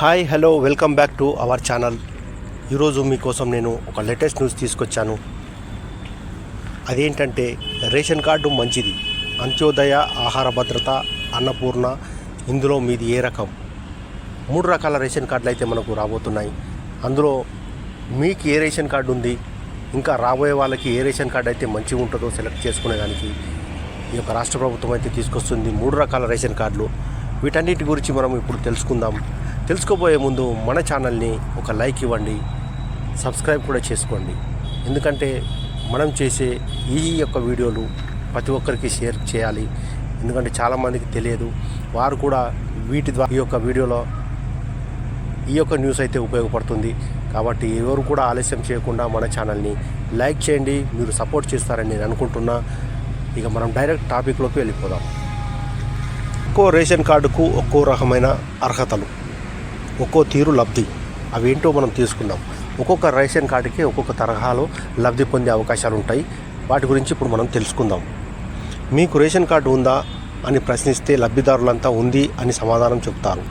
Hi hello welcome back to our channel. ఈరోజు మీకోసం నేను ఒక లేటెస్ట్ న్యూస్ తీసుకొచ్చాను. అదేంటంటే రేషన్ కార్డు మంచిది అంత్యోదయ ఆహార భద్రత అన్నపూర్ణ ఇందులో మీది ఏ రకం? మూడు రకాల రేషన్ కార్డులు అయితే మనకు రాబోతున్నాయి. అందులో మీకు ఏ రేషన్ కార్డు ఉంది? ఇంకా రాబోయే వాళ్ళకి ఏ రేషన్ కార్డు అయితే మంచిగా ఉంటుందో సెలెక్ట్ చేసుకునేదానికి ఈ యొక్క రాష్ట్ర ప్రభుత్వం అయితే తీసుకొస్తుంది మూడు రకాల రేషన్ కార్డులు. వీటన్నిటి గురించి మనం ఇప్పుడు తెలుసుకుందాం. తెలుసుకోబోయే ముందు మన ఛానల్ని ఒక లైక్ ఇవ్వండి సబ్స్క్రైబ్ కూడా చేసుకోండి. ఎందుకంటే మనం చేసే ఈ యొక్క వీడియోలు ప్రతి ఒక్కరికి షేర్ చేయాలి. ఎందుకంటే చాలామందికి తెలియదు వారు కూడా వీటి ద్వారా ఈ యొక్క వీడియోలో ఈ యొక్క న్యూస్ అయితే ఉపయోగపడుతుంది. కాబట్టి ఎవరు కూడా ఆలస్యం చేయకుండా మన ఛానల్ని లైక్ చేయండి మీరు సపోర్ట్ చేస్తారని నేను అనుకుంటున్నా. ఇక మనం డైరెక్ట్ టాపిక్లోకి వెళ్ళిపోదాం. ఒక్కో రేషన్ కార్డుకు ఒక్కో రకమైన అర్హతలు. ఒక్కో తీరు లబ్ధి. అవేంటో మనం తీసుకుందాం. ఒక్కొక్క రేషన్ కార్డుకి ఒక్కొక్క తరహాలో లబ్ధి పొందే అవకాశాలు ఉంటాయి. వాటి గురించి ఇప్పుడు మనం తెలుసుకుందాం. మీకు రేషన్ కార్డు ఉందా అని ప్రశ్నిస్తే లబ్ధిదారులంతా ఉంది అని సమాధానం చెప్తారు.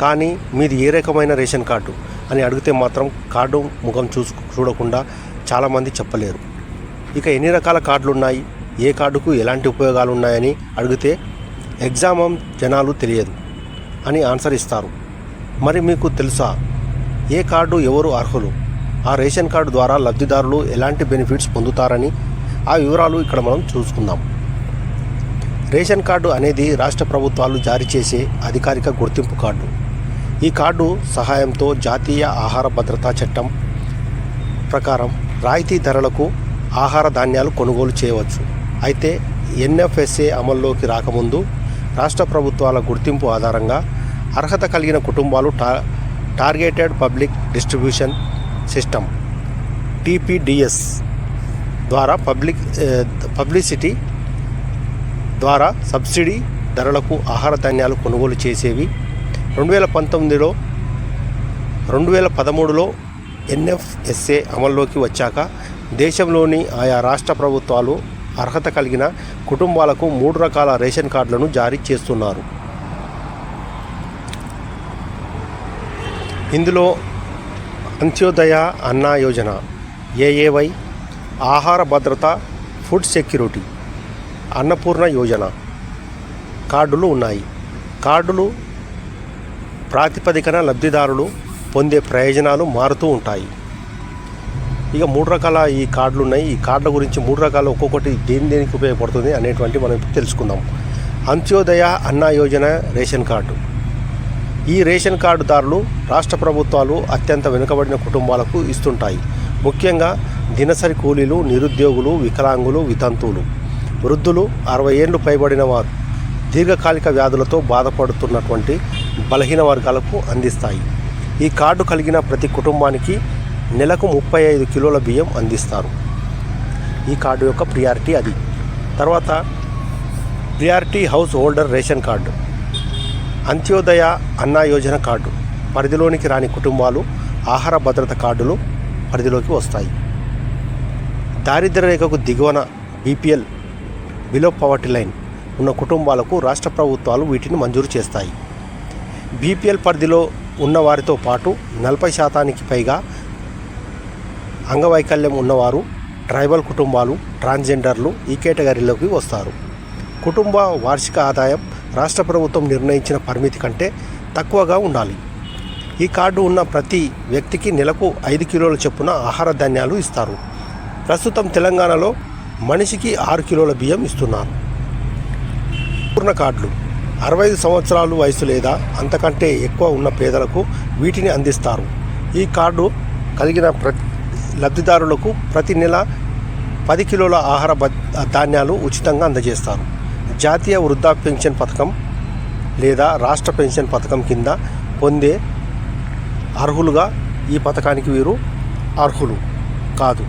కానీ మీది ఏ రకమైన రేషన్ కార్డు అని అడిగితే మాత్రం కార్డు ముఖం చూసు చూడకుండా చాలామంది చెప్పలేరు. ఇక ఎన్ని రకాల కార్డులు ఉన్నాయి ఏ కార్డుకు ఎలాంటి ఉపయోగాలు ఉన్నాయని అడిగితే ఎగ్జామం జనాలు తెలియదు అని ఆన్సర్ ఇస్తారు. మరి మీకు తెలుసా? ఏ కార్డు ఎవరు అర్హులు? ఆ రేషన్ కార్డు ద్వారా లబ్ధిదారులు ఎలాంటి బెనిఫిట్స్ పొందుతారని ఆ వివరాలు ఇక్కడ మనం చూసుకుందాం. రేషన్ కార్డు అనేది రాష్ట్ర ప్రభుత్వాలు జారీ చేసే అధికారిక గుర్తింపు కార్డు. ఈ కార్డు సహాయంతో జాతీయ ఆహార భద్రతా చట్టం ప్రకారం రాయితీ ధరలకు ఆహార ధాన్యాలు కొనుగోలు చేయవచ్చు. అయితే ఎన్ఎఫ్ఎస్ఏ అమల్లోకి రాకముందు రాష్ట్ర ప్రభుత్వాల గుర్తింపు ఆధారంగా అర్హత కలిగిన కుటుంబాలు టా targeted public distribution system TPDS ద్వారా పబ్లిక్ పబ్లిసిటీ ద్వారా సబ్సిడీ ధరలకు ఆహార ధాన్యాలు కొనుగోలు చేసేవి. రెండు వేల పంతొమ్మిదిలో రెండు వేల పదమూడులో ఎన్ఎఫ్ఎస్ఏ అమల్లోకి వచ్చాక దేశంలోని ఆయా రాష్ట్ర ప్రభుత్వాలు అర్హత కలిగిన కుటుంబాలకు మూడు రకాల రేషన్ కార్డులను జారీ చేస్తున్నారు. ఇందులో అంత్యోదయ అన్నా యోజన ఏఏవై ఆహార భద్రత ఫుడ్ సెక్యూరిటీ అన్నపూర్ణ యోజన కార్డులు ఉన్నాయి. కార్డులు ప్రాతిపదికన లబ్ధిదారులు పొందే ప్రయోజనాలు మారుతూ ఉంటాయి. ఇక మూడు రకాల ఈ కార్డులు ఉన్నాయి ఈ కార్డుల గురించి మూడు రకాల ఒక్కొక్కటి దేని దేనికి ఉపయోగపడుతుంది అనేటువంటి మనం తెలుసుకుందాం. Antyodaya Anna Yojana ration card. ఈ రేషన్ కార్డుదారులు రాష్ట్ర ప్రభుత్వాలు అత్యంత వెనుకబడిన కుటుంబాలకు ఇస్తుంటాయి. ముఖ్యంగా దినసరి కూలీలు నిరుద్యోగులు వికలాంగులు వితంతువులు. వృద్ధులు అరవై ఏళ్ళు పైబడిన వారు దీర్ఘకాలిక వ్యాధులతో బాధపడుతున్నటువంటి బలహీన వర్గాలకు అందిస్తాయి. ఈ కార్డు కలిగిన ప్రతి కుటుంబానికి నెలకు ముప్పై ఐదు కిలోల బియ్యం అందిస్తారు. ఈ కార్డు యొక్క ప్రియారిటీ అది. తర్వాత priority house holder ration card. Antyodaya Anna Yojana card. పరిధిలోనికి రాని కుటుంబాలు ఆహార భద్రత కార్డులు పరిధిలోకి వస్తాయి. దారిద్ర్య రేఖకు దిగువన బీపీఎల్ బిలో పవర్టీ లైన్ ఉన్న కుటుంబాలకు రాష్ట్ర ప్రభుత్వాలు వీటిని మంజూరు చేస్తాయి. బీపీఎల్ పరిధిలో ఉన్నవారితో పాటు నలభై శాతానికి పైగా అంగవైకల్యం ఉన్నవారు ట్రైబల్ కుటుంబాలు ట్రాన్స్జెండర్లు ఈ కేటగిరీలోకి వస్తారు. కుటుంబ వార్షిక ఆదాయం రాష్ట్ర ప్రభుత్వం నిర్ణయించిన పరిమితి కంటే తక్కువగా ఉండాలి. ఈ కార్డు ఉన్న ప్రతి వ్యక్తికి నెలకు ఐదు కిలోల చొప్పున ఆహార ధాన్యాలు ఇస్తారు. ప్రస్తుతం తెలంగాణలో మనిషికి ఆరు కిలోల బియ్యం ఇస్తున్నారు. పూర్ణ కార్డులు. అరవై ఐదు సంవత్సరాలు వయసు లేదా అంతకంటే ఎక్కువ ఉన్న పేదలకు వీటిని అందిస్తారు. ఈ కార్డు కలిగిన ప్రతి లబ్ధిదారులకు ప్రతి నెల పది కిలోల ఆహార ధాన్యాలు ఉచితంగా అందజేస్తారు. జాతీయ వృద్ధా పెన్షన్ పథకం లేదా రాష్ట్ర పెన్షన్ పథకం కింద పొందే అర్హులుగా ఈ పథకానికి వీరు అర్హులు కాదు.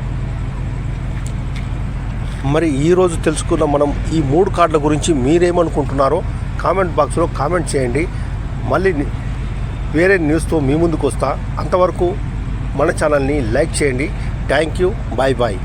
మరి ఈరోజు తెలుసుకున్న మనం ఈ మూడు కార్డుల గురించి మీరేమనుకుంటున్నారో కామెంట్ బాక్స్లో కామెంట్ చేయండి. మళ్ళీ వేరే న్యూస్తో మీ ముందుకు వస్తా. అంతవరకు మన ఛానల్ని లైక్ చేయండి. Thank you. Bye bye.